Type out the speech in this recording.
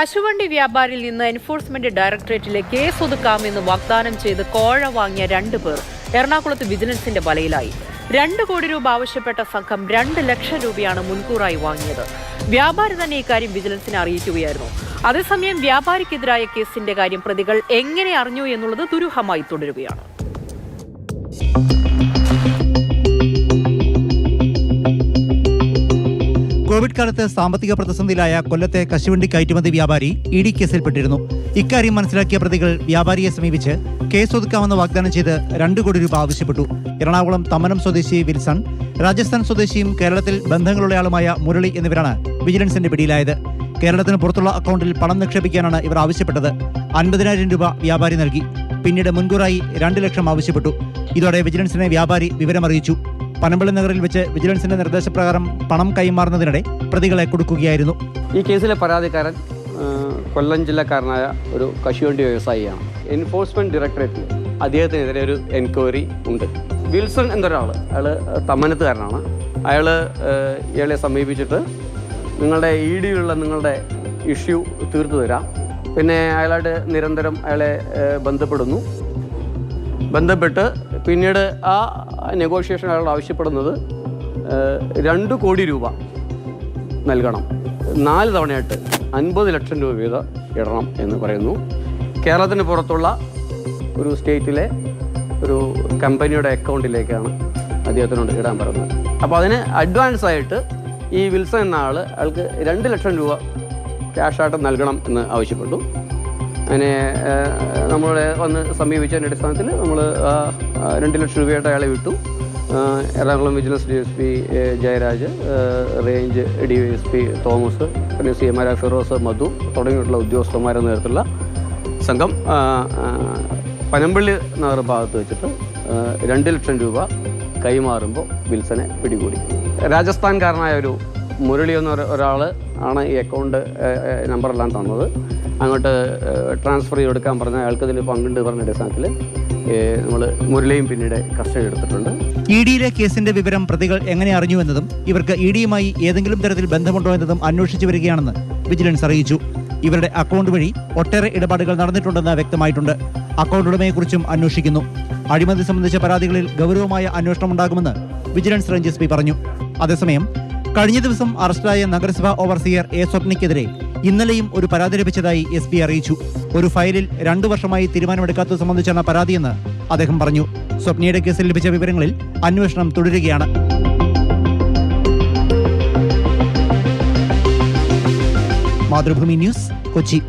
കശുവണ്ടി വ്യാപാരിയിൽ നിന്ന് enforcement ഡയറക്ടറേറ്റിലെ case ഒതുക്കാമെന്ന് വാഗ്ദാനം ചെയ്ത് കോഴ വാങ്ങിയ രണ്ടു പേർ എറണാകുളത്ത് വിജിലൻസിന്റെ വലയിലായി. രണ്ട് കോടി രൂപ ആവശ്യപ്പെട്ട സംഘം രണ്ട് ലക്ഷം രൂപയാണ് മുൻകൂറായി വാങ്ങിയത്. വ്യാപാരി തന്നെ ഇക്കാര്യം വിജിലൻസിനെ അറിയിക്കുകയായിരുന്നു. അതേസമയം വ്യാപാരിക്കെതിരായ കേസിന്റെ കാര്യം പ്രതികൾ എങ്ങനെ അറിഞ്ഞു എന്നുള്ളത് ദുരൂഹമായി തുടരുകയാണ്. കോവിഡ് കാലത്ത് സാമ്പത്തിക പ്രതിസന്ധിയിലായ കൊല്ലത്തെ കശുവണ്ടി കയറ്റുമതി വ്യാപാരി ഇ ഡി കേസിൽപ്പെട്ടിരുന്നു. ഇക്കാര്യം മനസ്സിലാക്കിയ പ്രതികൾ വ്യാപാരിയെ സമീപിച്ച് കേസ് ഒതുക്കാമെന്ന് വാഗ്ദാനം ചെയ്ത് രണ്ടു കോടി രൂപ ആവശ്യപ്പെട്ടു. എറണാകുളം തമ്മനം സ്വദേശി വിൽസൺ രാജസ്ഥാൻ സ്വദേശിയും കേരളത്തിൽ ബന്ധങ്ങളുള്ളയാളുമായ മുരളി എന്നിവരാണ് വിജിലൻസിന്റെ പിടിയിലായത്. കേരളത്തിന് പുറത്തുള്ള അക്കൗണ്ടിൽ പണം നിക്ഷേപിക്കാനാണ് ഇവർ ആവശ്യപ്പെട്ടത്. അൻപതിനായിരം രൂപ വ്യാപാരി നൽകി. പിന്നീട് മുൻകൂറായി രണ്ട് ലക്ഷം ആവശ്യപ്പെട്ടു. ഇതോടെ വിജിലൻസിനെ വ്യാപാരി വിവരമറിയിച്ചു. പനമ്പള്ളി നഗറിൽ വെച്ച് വിജിലൻസിന്റെ നിർദ്ദേശപ്രകാരം പണം കൈമാറുന്നതിനിടെ പ്രതികളെ കൊടുക്കുകയായിരുന്നു. ഈ കേസിലെ പരാതിക്കാരൻ കൊല്ലം ജില്ലക്കാരനായ ഒരു കശുവണ്ടി വ്യവസായിയാണ്. എൻഫോഴ്സ്മെന്റ് ഡയറക്ടറേറ്റിൽ അദ്ദേഹത്തിനെതിരെ ഒരു എൻക്വയറി ഉണ്ട്. വിൽസൺ എന്നൊരാൾ അയാൾ തമ്മനത്തുകാരനാണ്. അയാൾ ഇയാളെ സമീപിച്ചിട്ട് നിങ്ങളുടെ ഇ ഡിയുള്ള നിങ്ങളുടെ ഇഷ്യൂ തീർത്തു തരാം. പിന്നെ അയാളായിട്ട് നിരന്തരം അയാളെ ബന്ധപ്പെടുന്നു. ബന്ധപ്പെട്ട് പിന്നീട് ആ നെഗോഷിയേഷൻ അയാൾ ആവശ്യപ്പെടുന്നത് രണ്ട് കോടി രൂപ നൽകണം. നാല് തവണയായിട്ട് അൻപത് ലക്ഷം രൂപ വീത ഇടണം എന്ന് പറയുന്നു. കേരളത്തിന് പുറത്തുള്ള ഒരു സ്റ്റേറ്റിലെ ഒരു കമ്പനിയുടെ അക്കൗണ്ടിലേക്കാണ് അദ്ദേഹത്തിനോട് ഇടാൻ പറയുന്നത്. അപ്പോൾ അതിന് അഡ്വാൻസ് ആയിട്ട് ഈ വിൽസൺ എന്ന ആൾ അയാൾക്ക് രണ്ട് ലക്ഷം രൂപ ക്യാഷായിട്ട് നൽകണം എന്ന് ആവശ്യപ്പെട്ടു. അങ്ങനെ നമ്മളെ വന്ന് സമീപിച്ചതിന്റെ അടിസ്ഥാനത്തിൽ നമ്മൾ രണ്ട് ലക്ഷം രൂപയായിട്ട് അയാളെ വിട്ടു. Ernakulam vigilance D S P Jayaraj range D S P Thomas പിന്നെ C M R Firoz Madhu തുടങ്ങിയിട്ടുള്ള ഉദ്യോഗസ്ഥന്മാരെ നേരത്തുള്ള സംഘം പനമ്പള്ളി നഗർ ഭാഗത്ത് വെച്ചിട്ട് രണ്ട് ലക്ഷം രൂപ കൈമാറുമ്പോൾ വിൽസനെ പിടികൂടി. രാജസ്ഥാൻകാരനായ ഒരു മുരളി എന്ന ഒരാൾ ആണ് ഈ അക്കൗണ്ട് നമ്പറെല്ലാം തന്നത്. അങ്ങോട്ട് ട്രാൻസ്ഫർ ചെയ്തെടുക്കാൻ പറഞ്ഞ അയാൾക്ക് ഇതിൽ പങ്കുണ്ട് പറഞ്ഞ അടിസ്ഥാനത്തിൽ നമ്മൾ മുരളിയും പിന്നീട് കസ്റ്റഡി എടുത്തിട്ടുണ്ട്. ഇ ഡിയിലെ കേസിന്റെ വിവരം പ്രതികൾ എങ്ങനെ അറിഞ്ഞു എന്നതും ഇവർക്ക് ഇ ഡിയുമായി ഏതെങ്കിലും തരത്തിൽ ബന്ധമുണ്ടോ എന്നതും അന്വേഷിച്ചു വരികയാണെന്ന് വിജിലൻസ് അറിയിച്ചു. ഇവരുടെ അക്കൗണ്ട് വഴി ഒട്ടേറെ ഇടപാടുകൾ നടന്നിട്ടുണ്ടെന്ന് വ്യക്തമായിട്ടുണ്ട്. അക്കൗണ്ട് ഉടമയെക്കുറിച്ചും അന്വേഷിക്കുന്നു. അഴിമതി സംബന്ധിച്ച പരാതികളിൽ ഗൗരവമായ അന്വേഷണം ഉണ്ടാകുമെന്ന് വിജിലൻസ് റേഞ്ച് എസ് പറഞ്ഞു. അതേസമയം കഴിഞ്ഞ ദിവസം അറസ്റ്റിലായ നഗരസഭാ ഓവർസിയർ എ സ്വപ്നയ്ക്കെതിരെ ഇന്നലെയും ഒരു പരാതി ലഭിച്ചതായി എസ് പി അറിയിച്ചു. ഒരു ഫയലിൽ രണ്ടു വർഷമായി തീരുമാനമെടുക്കാത്തത് സംബന്ധിച്ചാണ് പരാതിയെന്ന് അദ്ദേഹം പറഞ്ഞു. സ്വപ്നയുടെ കേസിൽ ലഭിച്ച വിവരങ്ങളിൽ അന്വേഷണം തുടരുകയാണ്. മാതൃഭൂമി ന്യൂസ് കൊച്ചി.